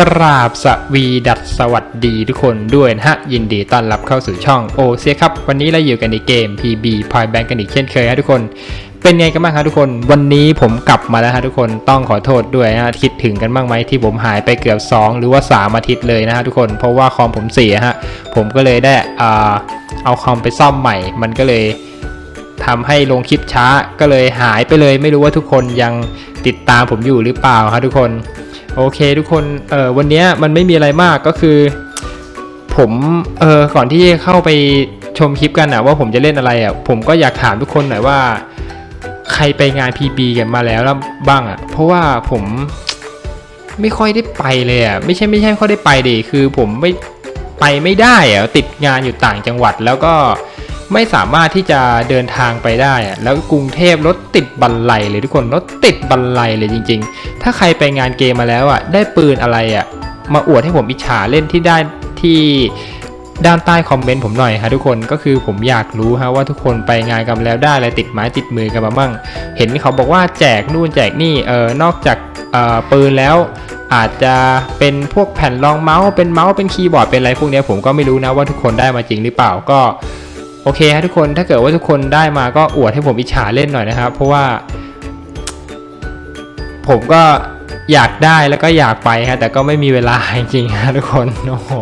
กราบสวีดัสสวัสดีทุกคนด้วยนะฮะ ยินดีต้อนรับเข้าสู่ช่องโอเซียครับ วันนี้เราอยู่กันในเกม PB Point Bank กันอีกเช่นเคยฮะทุกคน เป็นไงกันบ้างครับทุกคน วันนี้ผมกลับมาแล้วฮะทุกคนต้องขอโทษด้วยนะฮะคิดถึงกันบ้างไหมที่ผมหายไปเกือบ 2 หรือว่า 3 อาทิตย์เลยนะฮะทุกคนเพราะว่าคอมผมเสียฮะผมก็เลยได้อ่าเอาคอมไปซ่อมใหม่ มันก็เลยทำให้ลงคลิปช้าก็เลยหายไปเลย ไม่รู้ว่าทุกคนยังติดตามผมอยู่หรือเปล่าครับทุกคน โอเคทุกคนเออวันเนี้ยมันไม่มีอะไรมากก็คือ ผมเออก่อนที่จะเข้าไปชมคลิปกันนะว่าผมจะเล่นอะไรอะผมก็อยากถามทุกคนหน่อยว่า ใครไปงาน PB กันมาแล้วแล้วบ้างอะ เพราะว่าผมไม่ค่อยได้ไปเลยอะไม่ใช่ไม่ใช่ค่อยได้ไปดิคือผมไม่ไปไม่ได้อะติดงานอยู่ต่างจังหวัดแล้วก็ ไม่สามารถที่จะเดินทางไปได้อะแล้วกรุงเทพรถติดบันไลเลยทุกคนรถติดบันไลเลยจริง ๆ ถ้าใครไปงานเกมมาแล้วอะได้ปืนอะไรอะมาอวดให้ผมอิจฉาเล่นที่ได้ที่ด้านใต้คอมเมนต์ผมหน่อยฮะทุกคนก็คือผมอยากรู้ฮะว่าทุกคนไปงานกันแล้วได้อะไรติดไม้ติดมือกันมามั่งเห็นเขาบอกว่าแจกนู่นแจกนี่เออนอกจากเอ่อปืนแล้วอาจจะเป็นพวกแผ่นรองเมาส์เป็นเมาส์เป็นคีย์บอร์ดเป็นอะไรพวกนี้ผมก็ไม่รู้นะว่าทุกคนได้มาจริงหรือเปล่าก็ โอเคฮะทุกคนถ้าเกิดว่าทุกคนได้มาก็อวดให้ผมอิจฉาเล่นหน่อยนะครับ เพราะว่า ผมก็อยากได้แล้วก็อยากไปฮะแต่ก็ไม่มีเวลาจริงๆฮะทุกคนโอ้โห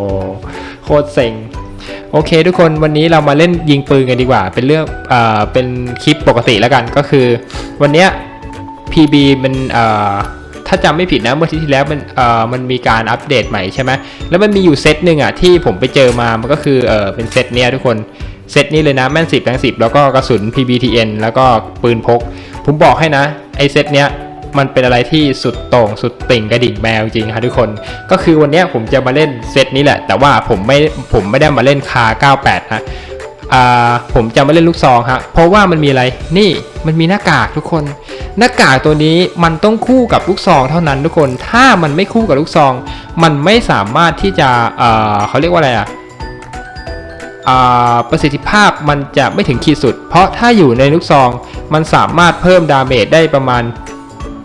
โคตรเซ็งโอเค ทุกคนวันนี้เรามาเล่นยิงปืนกันดีกว่า เป็นเรื่องเอ่อเป็นคลิปปกติแล้วกันก็คือ วันเนี้ย PB มันเอ่อาจำไม่ผิดนะเมื่อที่ที่แล้วมันเอ่อมันมีการอัปเดตใหม่ใช่ไหมแล้วมันมีอยู่เซตหนึ่งอะที่ผมไปเจอมามันก็คือเออเป็นเซตเนี้ยทุกคนเซตนี้เลยนะแม่นสิบแรงสิบแล้วก็กระสุน PBTN แล้วก็ปืนพก ผมบอกให้นะไอเซตเนี้ยมันเป็นอะไรที่สุดโต่งสุดติ่งกระดิ่งแมวจริงครับทุกคน ก็คือวันนี้ผมจะมาเล่นเซตนี้แหละ แต่ว่าผมไม่ผมไม่ได้มาเล่นคา 98 นะ ผมจะมาเล่นลูกซองฮะเพราะว่ามันมีอะไรนี่มันมีหน้ากากทุกคน หน้ากากตัวนี้มันต้องคู่กับลูกซองเท่านั้นทุกคน ถ้ามันไม่คู่กับลูกซอง มันไม่สามารถที่จะเเขาเรียกว่าอะไรอะประสิทธิภาพมันจะไม่ถึงขีดสุด เพราะถ้าอยู่ในลูกซอง มันสามารถเพิ่มดาเมจได้ประมาณ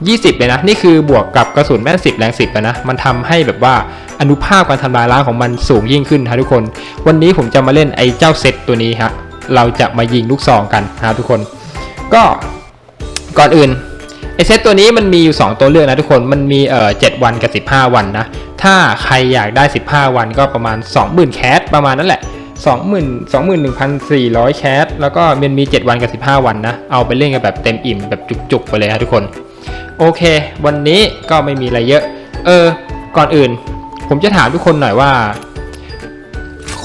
20 เลยนะ นี่คือบวกกับกระสุนแม่น10 แรง 10อะนะ มันทำให้แบบว่าอนุภาพการทำลายล้างของมันสูงยิ่งขึ้นฮะทุกคน วันนี้ผมจะมาเล่นไอ้เจ้าเซตตัวนี้ฮะ เราจะมายิงลูกซองกันนะทุกคน ก็ก่อนอื่นไอเซตตัวนี้มันมีอยู่ 2 ตัวเลือกนะทุกคน มันมีเอ่อ7วันกับ 15 วันนะ ถ้าใครอยากได้ 15 วันก็ประมาณ 20,000 แคสประมาณนั้นแหละ20,000 21,400 แคสแล้วก็มันมี 7 วันกับ 15 วันนะ เอาไปเล่นกันแบบเต็มอิ่มแบบจุกๆ ไปเลยฮะทุกคน โอเค วันนี้ก็ไม่มีอะไรเยอะ เออ ก่อนอื่น ผมจะถามทุกคนหน่อยว่า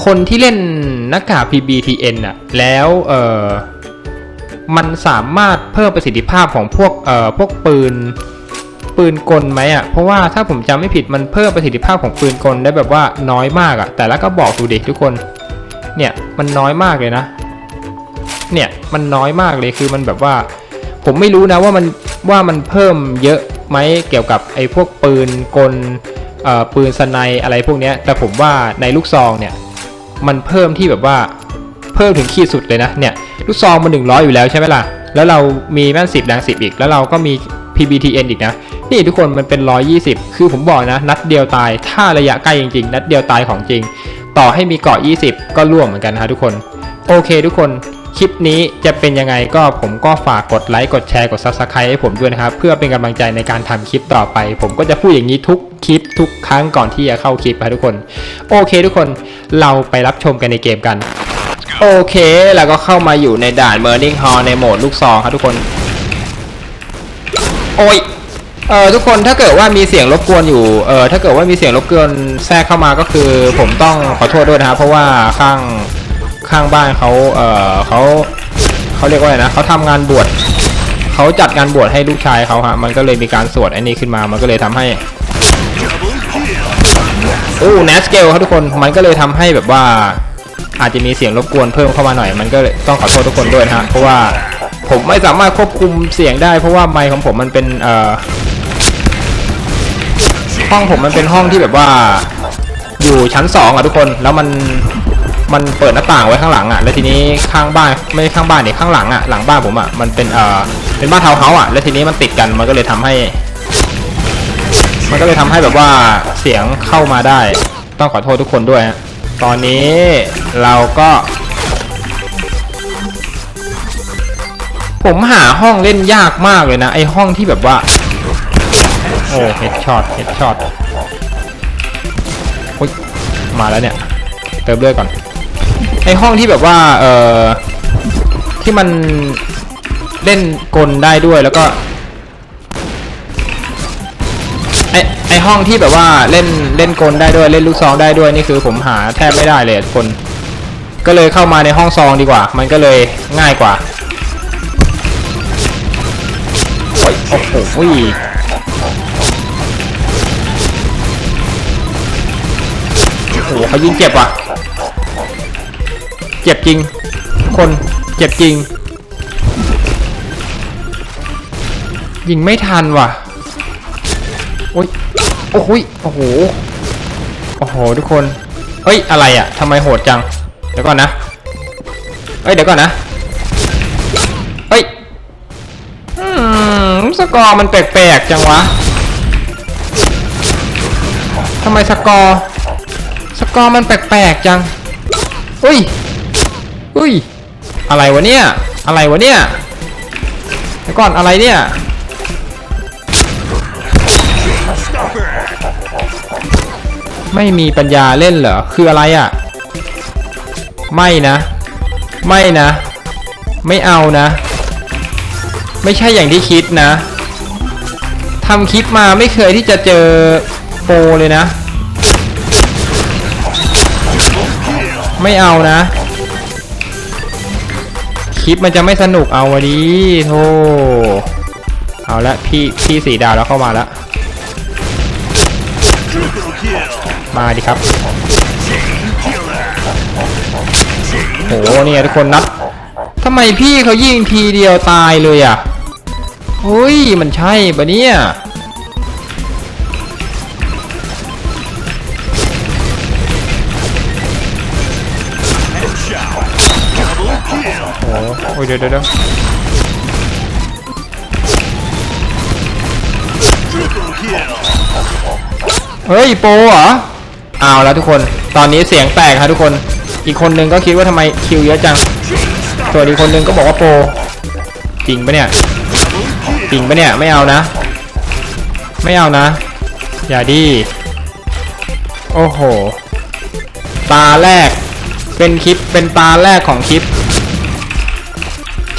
คนที่เล่นหน้ากาก PBTN อะแล้วเออมันสามารถเพิ่มประสิทธิภาพของพวกเอ่อพวกปืนปืนกลไหมอะเพราะว่าถ้าผมจำไม่ผิดมันเพิ่มประสิทธิภาพของปืนกลได้แบบว่าน้อยมากอะแต่ละก็บอกดูดิทุกคน เนี่ยมันน้อยมากเลยนะ เนี่ยมันน้อยมากเลยคือมันแบบว่า ผมไม่รู้นะว่ามัน ว่ามันเพิ่มเยอะไหมเกี่ยวกับไอ้พวกปืนกลปืนสไนอะไรพวกนี้แต่ผมว่าในลูกซองเนี่ยมันเพิ่มที่แบบว่าเพิ่มถึงขีดสุดเลยนะเนี่ยลูกซองมัน100 อยู่แล้วใช่ไหมล่ะ แล้วเรามีแม่น10แรง10 อีก แล้วเราก็มี PBTN อีกนะ นี่ทุกคนมันเป็น 120 คือผมบอกนะ นัดเดียวตาย ถ้าระยะใกล้จริงๆ นัดเดียวตายของจริง ต่อให้มีเกาะ 20 ก็ร่วงเหมือนกันนะฮะทุกคน โอเคทุกคน คลิปนี้จะเป็นยังไงก็ผมก็ฝากกดไลค์กดแชร์กด Subscribe ให้ผมด้วยนะครับ เพื่อเป็นกำลังใจในการทำคลิปต่อไป ผมก็จะพูดอย่างนี้ทุกคลิปทุกครั้งก่อนที่จะเข้าคลิปนะทุกคน โอเคทุกคนเราไปรับชมกันในเกมกัน โอเคแล้วก็เข้ามาอยู่ในด่าน Burning Hall ในโหมดลูกซองครับทุกคน โอ้ยเออทุกคนถ้าเกิดว่ามีเสียงรบกวนอยู่เออถ้าเกิดว่ามีเสียงรบกวนแทรกเข้ามาก็คือ ผมต้องขอโทษด้วยนะครับเพราะว่าข้าง ข้างบ้านเขาเออเขาเขาเรียกว่าอะไรนะเขาทำงานบวชเขาจัดงานบวชให้ลูกชายเขาฮะมันก็เลยมีการสวดอันนี้ขึ้นมา มันก็เลยทำให้โอ้แนสเกลครับทุกคนมันก็เลยทำให้แบบว่า อาจจะมีเสียงรบกวนเพิ่มเข้ามาหน่อย มันก็เลยต้องขอโทษทุกคนด้วยนะฮะเพราะว่าผมไม่สามารถควบคุมเสียงได้ เพราะว่าไมค์ของผมมันเป็นเอ่อห้องผมมันเป็นห้องที่แบบว่า อยู่ชั้นสองอะทุกคนแล้วมัน มันเปิดหน้าต่างไว้ข้างหลังอะ แล้วทีนี้ข้างบ้านไม่ข้างบ้านเนี่ยข้างหลังอะหลังบ้านผมอะมันเป็นเอ่อเป็นบ้านทาวน์เฮาส์อะแล้วทีนี้มันติดกันมันก็เลยทำให้ มันก็เลยทำให้แบบว่าเสียงเข้ามาได้ ต้องขอโทษทุกคนด้วยฮะตอนนี้เราก็ ผมหาห้องเล่นยากมากเลยนะ ไอห้องที่แบบว่า โอ้เฮดช็อตเฮดช็อตมาแล้วเนี่ย เติมเลือดก่อน ไอห้องที่แบบว่าเออที่มันเล่นกลได้ด้วยแล้วก็ไอไอห้องที่แบบว่าเล่นเล่นกลได้ด้วยเล่นลูกซองได้ด้วยนี่คือผมหาแทบไม่ได้เลยคน ก็เลยเข้ามาในห้องซองดีกว่า มันก็เลยง่ายกว่าโอ้ยโอ้โหโอ้โหเขายิงเจ็บว่ะ เจ็บจริง คนเจ็บจริง ยิงไม่ทันว่ะ โอ้ย โอ้โหยโอ้โห โอ้โห ทุกคน เฮ้ย อะไรอะทำไมโหดจัง เดี๋ยวก่อนนะ เฮ้ย เดี๋ยวก่อนนะ เฮ้ย อืม สกอร์มันแปลกๆจังวะทำไมสกอร์ สกอร์มันแปลกๆจัง อุ้ย อุ้ย อะไรวะเนี่ย อะไรวะเนี่ยเดี๋ยวก่อนอะไรเนี่ย ไม่มีปัญญาเล่นเหรอ คืออะไรอะ่ะ ไม่นะ ไม่นะ ไม่เอานะ ไม่ใช่อย่างที่คิดนะทำคลิปมาไม่เคยที่จะเจอโปเลยนะ ไม่เอานะ คลิปมันจะไม่สนุกเอาวะดีโธ่เอาละพี่พี่สีดาวแล้วเข้ามาแล้วมาดิครับโหเนี่ยทุกคนนับทำไมพี่เขายิงทีเดียวตายเลยอะเฮ้ย มันใช่ปะเนี่ย โอ้โหเดี๋ยวเดี๋ยวเดี๋ยวเฮ้ยโปรเหรอเอาแล้วทุกคน ตอนนี้เสียงแตกครับทุกคน อีกคนนึงก็คิดว่าทำไมคิวเยอะจัง ส่วนอีกคนนึงก็บอกว่าโปรจริงปะเนี่ยจริงปะเนี่ยไม่เอานะ ไม่เอานะ อย่าดี โอ้โห ตาแรก เป็นคลิปเป็นตาแรกของคลิป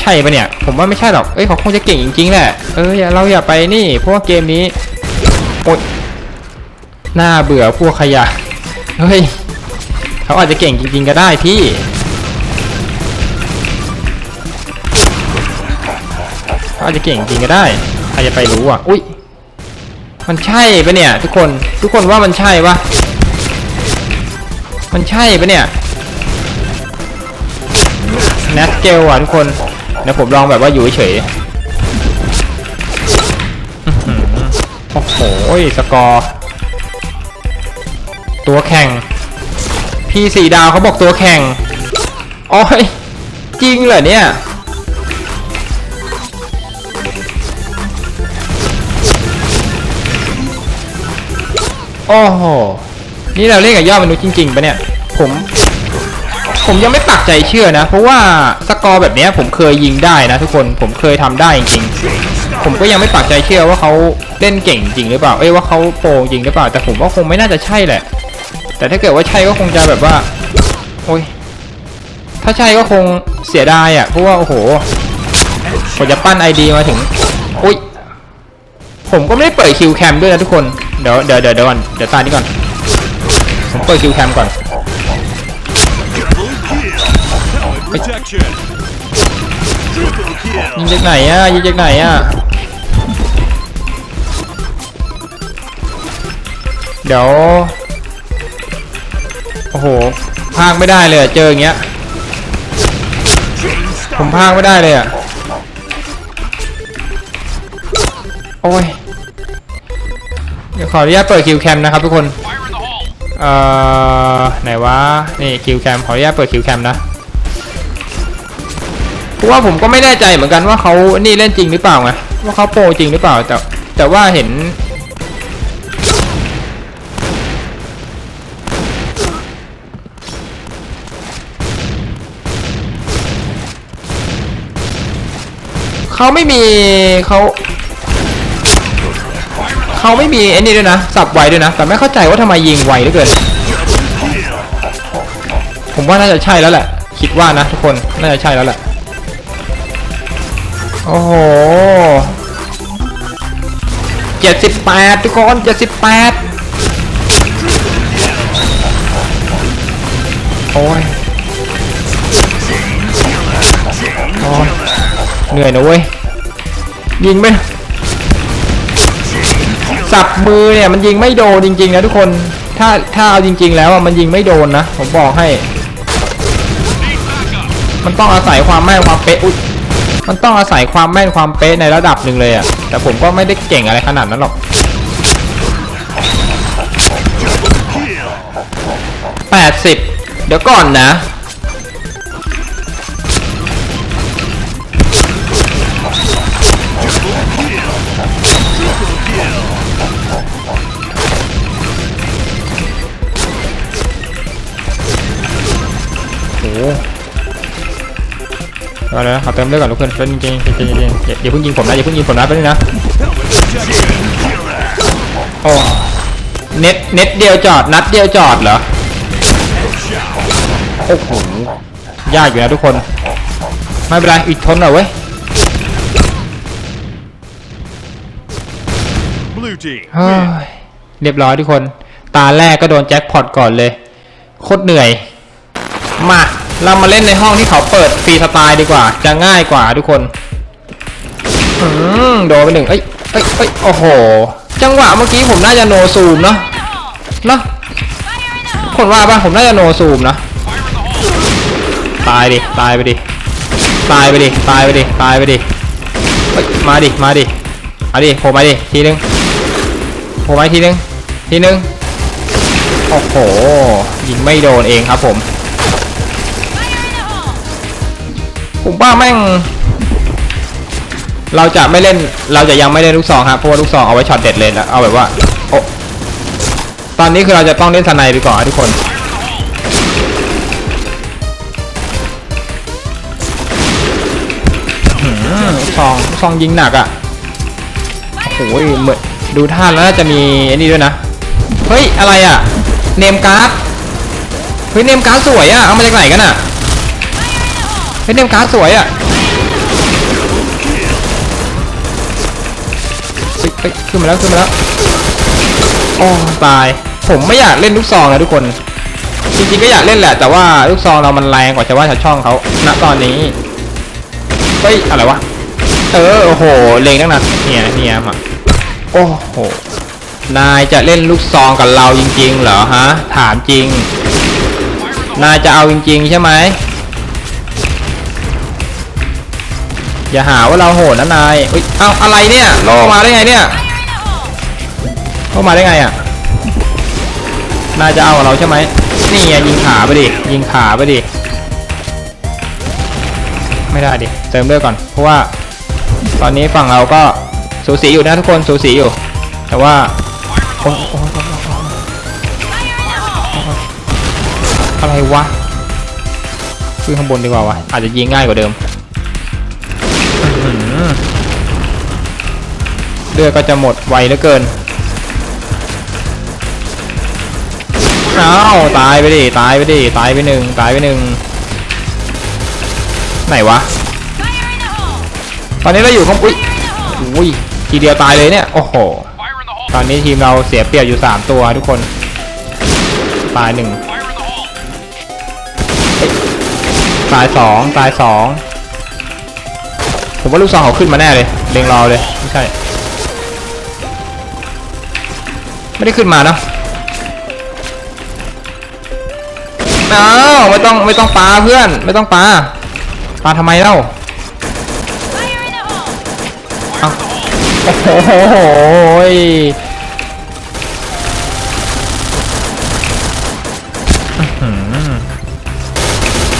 ช่ปะเนี่ย ผมว่าไม่ใช่หรอก เอ้ยเขาคงจะเก่งจริงๆแหละ เอออย่าเราอย่าไปนี่ เพราะว่าเกมนี้โอ๊ยน่าเบื่อพวกขยะ เฮ้ยเขาอาจจะเก่งจริงๆก็ได้พี่ เขาอาจจะเก่งจริงก็ได้ใครจะไปรู้อะ อุ้ย มันใช่ปะเนี่ย ทุกคน ทุกคนว่ามันใช่ปะมันใช่ปะเนี่ยแนทเกลอะทุกคน ดี๋ยวผมลองแบบว่าอยู่เฉยโอ้โหสกอร์ ตัวแข่ง พี่สีดาวเขาบอกตัวแข่งโอ้ยจริงเหรอเนี่ยโอ้โห นี่เราเล่นกับยอดมนุษย์จริงๆปะเนี่ย ผม ผมยังไม่ปักใจเชื่อนะ เพราะว่าสกอร์แบบนี้ผมเคยยิงได้นะ ทุกคนผมเคยทำได้จริงผมก็ยังไม่ปักใจเชื่อว่าเขาเล่นเก่งจริงหรือเปล่าเอ้ยว่าเขาโปรจริงหรือเปล่าแต่ผมว่าคงไม่น่าจะใช่แหละ แต่ถ้าเกิดว่าใช่ก็คงจะแบบว่าโอ้ยถ้าใช่ก็คงเสียดายอะเพราะว่าโอ้โหผมจะปั้นไอดีมาถึงอุ้ยผมก็ไม่ได้เปิดคิวแคมด้วยนะทุกคนเดี๋ยวเดี๋ยวเดี๋ยวเดี๋ยวก่อนเดี๋ยวตานี้ก่อนผมเปิดคิวแคมก่อน Protection. Triple kill. ยิงจากไหนอะยิงจากไหนอะเดี๋ยวโอ้โหพากไม่ได้เลยอะเจออย่างเงี้ยผมพากไม่ได้เลยอะโอ้ยเดี๋ยวขออนุญาตเปิดคิวแคมนะครับทุกคนเอ่อไหนวะนี่คิวแคมขออนุญาตเปิดคิวแคมนะ ว่าผมก็ไม่แน่ใจเหมือนกันว่าเขานี่เล่นจริงหรือเปล่าไงว่าเขาโปรจริงหรือเปล่าแต่แต่ว่าเห็น เขาไม่มีเขาเขาไม่มีไอ้นี่ด้วยนะสับไวด้วยนะ แต่ไม่เข้าใจว่าทำไมยิงไวเหลือเกินผมว่าน่าจะใช่แล้วแหละ คิดว่านะทุกคนน่าจะใช่แล้วแหละ โอ้โหเจ็ดสิบแปดทุกคนเจ็ดสิบแปดโอ้ยโอ้ยเหนื่อยนะเว้ย ยิงไหมสับมือเนี่ยมันยิงไม่โดนจริงๆนะทุกคน ถ้าถ้าเอาจริง ๆ แล้วอะมันยิงไม่โดนนะ ผมบอกให้ มันต้องอาศัยความแม่นความเป๊ะอุ๊ย มันต้องอาศัยความแม่นความเป๊ะในระดับหนึ่งเลยอะแต่ผมก็ไม่ได้เก่งอะไรขนาดนั้นหรอกแปดสิบเดี๋ยวก่อนนะ เอาเลยนะขอเติมเลือดก่อนทุกคนเป็นจริงจริงจริงอย่าอย่าเพิ่งยิงผมนะอย่าเพิ่งยิงผมนะเป็นงนะโอ้เน็ตเน็ตเดียวจอดนัดเดียวจอดเหรอโอ้โหยากอยู่นะทุกคน ไม่เป็นไรอีกทนหน่อยเว้ย Blue team. เฮ้ยเรียบร้อยทุกคน ตาแรกก็โดนแจ็คพอตก่อนเลย โคตรเหนื่อย มา เรามาเล่นในห้องที่เขาเปิดฟรีสไตล์ดีกว่า จะง่ายกว่าทุกคนอืมโดนไปหนึ่งเอ้ยเอ้ยเอ้ยโอ้โห จังหวะเมื่อกี้ผมน่าจะโนซูมเนาะเนาะคนว่าป่ะผมน่าจะโนซูมนะตายดิตายไปดิตายไปดิตายไปดิตายไปดิมาดิมาดิเอาดิโผล่มาดิทีนึงโผล่มาทีนึงทีนึงโอ้โหยิงไม่โดนเองครับผม ผมว่าแม่ง เราจะไม่เล่นเราจะยังไม่เล่นลูกซองครับเพราะว่าลูกซองเอาไว้ช็อตเด็ดเลยนะเอาแบบว่าโอ้ตอนนี้คือเราจะต้องเล่นสไนไปก่อนทุกคนลูกซองลูกซองยิงหนักอะโอ้โหเหมือนดูท่าแล้วน่าจะมีไอ้นี่ด้วยนะ เฮ้ย อะไรอะ เนมการ์ด เฮ้ย เนมการ์ดสวยอะ เอามาจากไหนกันอะ เฮ้ยเนมการ์ดสวยอะเฮ้ยเฮ้ยขึ้นมาแล้วขึ้นมาแล้วโอ้ตาย ผมไม่อยากเล่นลูกซองนะทุกคน จริงๆก็อยากเล่นแหละ แต่ว่าลูกซองเรามันแรงกว่าชาวบ้านชาวช่องเขาณตอนนี้เฮ้ยอะไรวะ เออโอ้โหเลงตั้งนานเนี่ยเนี่ยมาโอ้โห นายจะเล่นลูกซองกับเราจริงๆเหรอฮะ ถามจริง นายจะเอาจริงๆใช่ไหม อย่าหาว่าเราโหดนะนายอุ้ยเอาอะไรเนี่ยโลมาได้ไงเนี่ยโลมาได้ไงอะนายจะเอากับเราใช่ไหมนี่ไงยิงขาไปดิยิงขาไปดิไม่ได้ดิเติมเลือดก่อนเพราะว่า ตอนนี้ฝั่งเราก็สูสีอยู่นะทุกคนสูสีอยู่ แต่ว่าโอ๊ยโอ๊ยโอ๊ยโอ๊ยโอ๊ยอะไรวะขึ้นข้างบนดีกว่าวะอาจจะยิงง่ายกว่าเดิม เลือดก็จะหมดไวเหลือเกินอ้าวตายไปดิตายไปดิตายไปหนึ่งตายไปหนึ่งไหนวะ ตอนนี้เราอยู่ข้างอุ้ยอุ้ยทีเดียวตายเลยเนี่ยโอ้โหตอนนี้ทีมเราเสียเปรียบอยู่ 3 ตัวทุกคน ตายหนึ่งตายสองตายสองผมว่าลูกซองเขาขึ้นมาแน่เลยเล็งรอเลยไม่ใช่ ไม่ได้ขึ้นมาเนอะอ้าวไม่ต้องไม่ต้องปาเพื่อนไม่ต้องปาปาทำไมเล่าเอาโอ้โห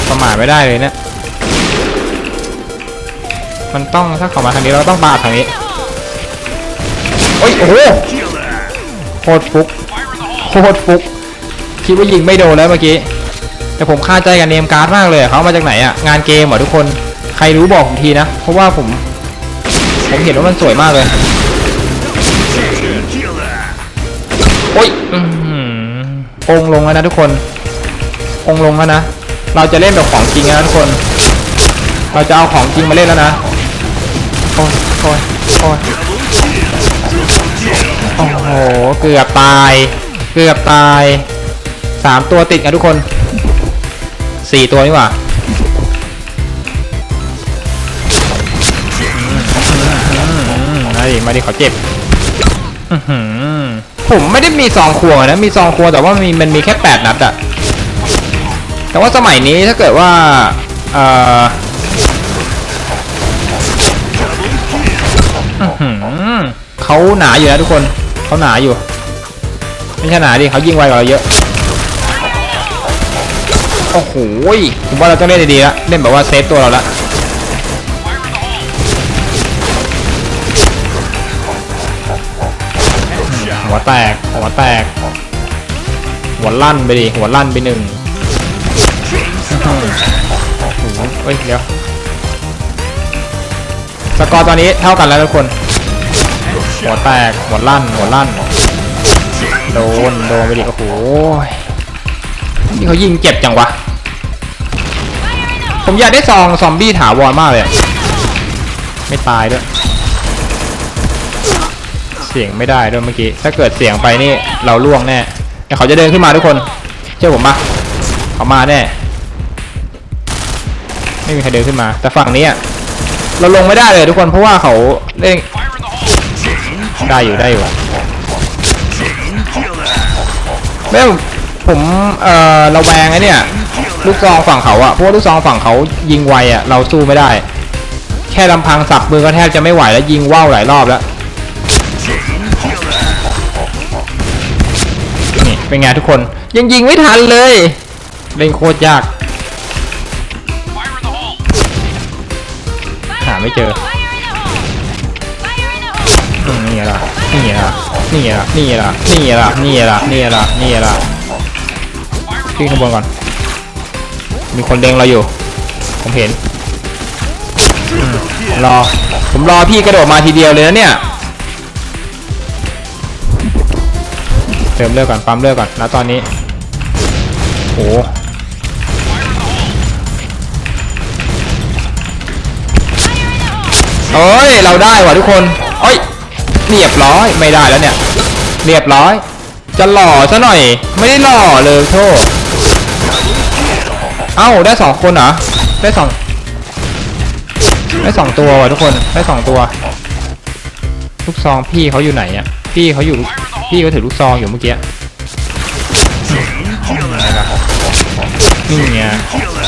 ประมาทไม่ได้เลยเนี่ยมันต้องถ้าเขามาทางนี้เราต้องปาทางนี้โอ้ยโอ้โห คตรฟุกโคตรฟุกคิดว่ายิงไม่โดนแล้วเมื่อกี้แต่ผมคาใจกับเนมการ์ดมากเลยเขามาจากไหนอะงานเกมเหรอทุกคนใครรู้บอกผมทีนะ เพราะว่าผม ผมเห็นว่ามันสวยมากเลยโอ้ยอื้งลงแล้วนะทุกคน องลงแล้วนะ เราจะเล่นแบบของจริงนะทุกคน เราจะเอาของจริงมาเล่นแล้วนะ โอ้ยโอ้ยโอ้ย โอ้โหเกือบตาย เกือบตายสามตัวติดกันทุกคนสี่ตัวนี่หว่ามาดิมาดิขอเจ็บผมไม่ได้มีซองครัวนะ มีซองครัวแต่ว่ามีมันมีแค่8นัดอะแต่ว่าสมัยนี้ถ้าเกิดว่าเอ่อเขาหนาอยู่นะทุกคน เขาหนาอยู่ ไม่ใช่หนาดิเขายิงไวกว่าเราเยอะ โอ้โหผมว่าเราต้องเล่นดีๆละเล่นแบบว่าเซฟตัวเราละหัวแตก หัวแตก หัวลั่นไปดิ หัวลั่นไปหนึ่งโอ้โหเฮ้ย เดี๋ยว สกอร์ตอนนี้เท่ากันแล้วทุกคน หัวแตกหัวลั่นหัวลั่นโดนโดนไปดิโอ้โหนี่เขายิงเจ็บจังวะผมอยากได้ซองซอมบี้ถาวรมากเลยไม่ตายด้วยเสียงไม่ได้ด้วยเมื่อกี้ถ้าเกิดเสียงไปนี่เราล่วงแน่เขาจะเดินขึ้นมาทุกคนเชื่อผมปะเขามาแน่ไม่มีใครเดินขึ้นมา แต่ฝั่งนี้เราลงไม่ได้เลยทุกคนเพราะว่าเขาเล่น ได้อยู่ได้อยู่ Kill that. ไม่ผมเอ่อระแวงไอ้เนี่ย ลูกซองฝั่งเขาอะเพราะว่าลูกซองฝั่งเขายิงไวอะเราสู้ไม่ได้ แค่ลำพังสับมือก็แทบจะไม่ไหวแล้วยิงว่าวหลายรอบแล้วนี่เป็นไงทุกคนยังยิงไม่ทันเลย เล่นโคตรยาก หาไม่เจอ ละนี่ละนี่ละนี่ละนี่ละนี่ละนี่ละนี่ละขึ้นข้างบนก่อน มีคนเล็งเราอยู่ ผมเห็นอืมรอ ผมรอพี่กระโดดมาทีเดียวเลยนะเนี่ย เติมเลือดก่อนปั๊มเลือดก่อนแล้วตอนนี้ โอ้เอ้ย เราได้ว่ะทุกคนเอ้ย เรียบร้อยไม่ได้แล้วเนี่ย เรียบร้อย จะหล่อซะหน่อย ไม่ได้หล่อเลยโทษ เอ้าได้สองคนเหรอ ได้สองได้สองตัวว่ะทุกคนได้สองตัว ลูกซองพี่เขาอยู่ไหนอะพี่เขาอยู่พี่เขาถือลูกซองอยู่เมื่อกี้นี่ไง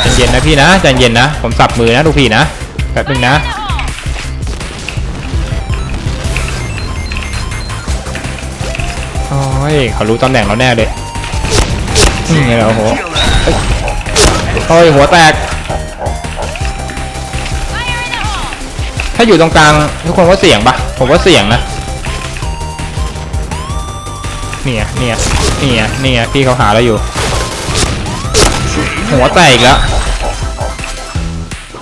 ใจเย็นนะพี่นะใจเย็นนะ ผมสับมือนะลูกพี่นะแป๊บนึงนะ โอ้ยเขารู้ตำแหน่งเราแน่เลยนี่ไงเราโหเฮ้ยหัวแตก ถ้าอยู่ตรงกลางทุกคนว่าเสี่ยงปะผมว่าเสี่ยงนะเนี่ยเนี่ยเนี่ยเนี่ยพี่เขาหาเราอยู่ หัวแตกอีกแล้ว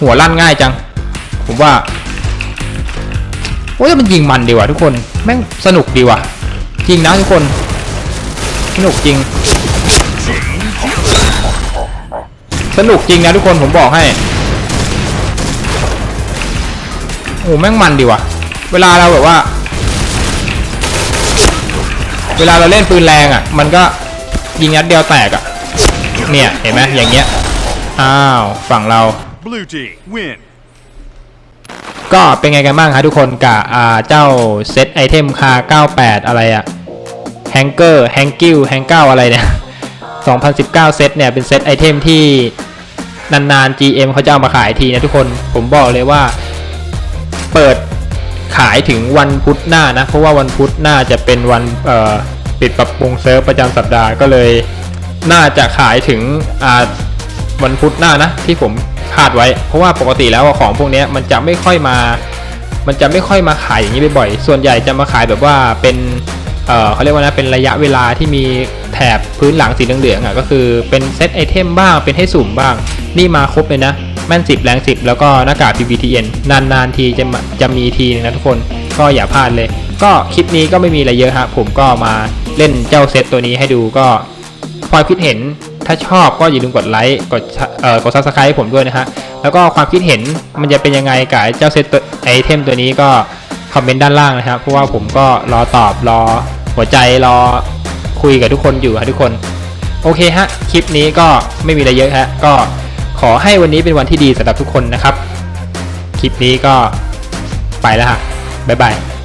หัวลั่นง่ายจัง ผมว่าโอ้ยแต่มันยิงมันดีว่ะทุกคน แม่งสนุกดีว่ะ จริงนะทุกคนสนุกจริง สนุกจริงนะทุกคนผมบอกให้โอ้แม่งมันดีว่ะ เวลาเราแบบว่า เวลาเราเล่นปืนแรงอะ มันก็ยิงนัดเดียวแตกอะ เนี่ยเห็นไหมอย่างเงี้ย อ้าวฝั่งเรา Blue team win. ก็เป็นไงกันบ้างครับทุกคนกับอ่าเจ้าเซตไอเทมคา98 อะไรอะ แฮงเกอร์แฮงกิลแฮงเก้าอะไรเนี่ย 2019 เซตเนี่ย เป็นเซตไอเทมที่นานๆ GM เขาจะเอามาขายทีนะทุกคน ผมบอกเลยว่า เปิดขายถึงวันพุธหน้านะ เพราะว่าวันพุธหน้าจะเป็นวันปิดปรับปรุงเซิร์ฟประจำสัปดาห์ก็เลย น่าจะขายถึงวันพุธหน้านะ ที่ผมคาดไว้ เพราะว่าปกติแล้วของพวกนี้มันจะไม่ค่อยมา มันจะไม่ค่อยมาขายอย่างนี้บ่อยๆส่วนใหญ่จะมาขายแบบว่าเป็น เขาเรียกว่านะเป็นระยะเวลาที่มีแถบพื้นหลังสีเหลืองๆอะก็คือเป็นเซตไอเทมบ้างเป็นให้สุ่มบ้าง นี่มาครบเลยนะ แม่น 10 แรง 10 แล้วก็หน้ากาก PPTN นานๆทีจะจะมีทีนึงนะทุกคนก็อย่าพลาดเลย ก็คลิปนี้ก็ไม่มีอะไรเยอะฮะผมก็มาเล่นเจ้าเซตตัวนี้ให้ดูก็ความคิดเห็นถ้าชอบก็อย่าลืมกดไลค์กดเอ่อกดซับสไครต์ผมด้วยนะฮะแล้วก็ความคิดเห็นมันจะเป็นยังไงกับเจ้าเซตตัวไอเทมตัวนี้ก็คอมเมนต์ด้านล่างนะครับเพราะว่าผมก็รอตอบรอ หัวใจรอคุยกับทุกคนอยู่ครับทุกคน โอเคฮะ คลิปนี้ก็ไม่มีอะไรเยอะฮะ ก็ขอให้วันนี้เป็นวันที่ดีสำหรับทุกคนนะครับ คลิปนี้ก็ไปแล้วฮะบ๊ายบาย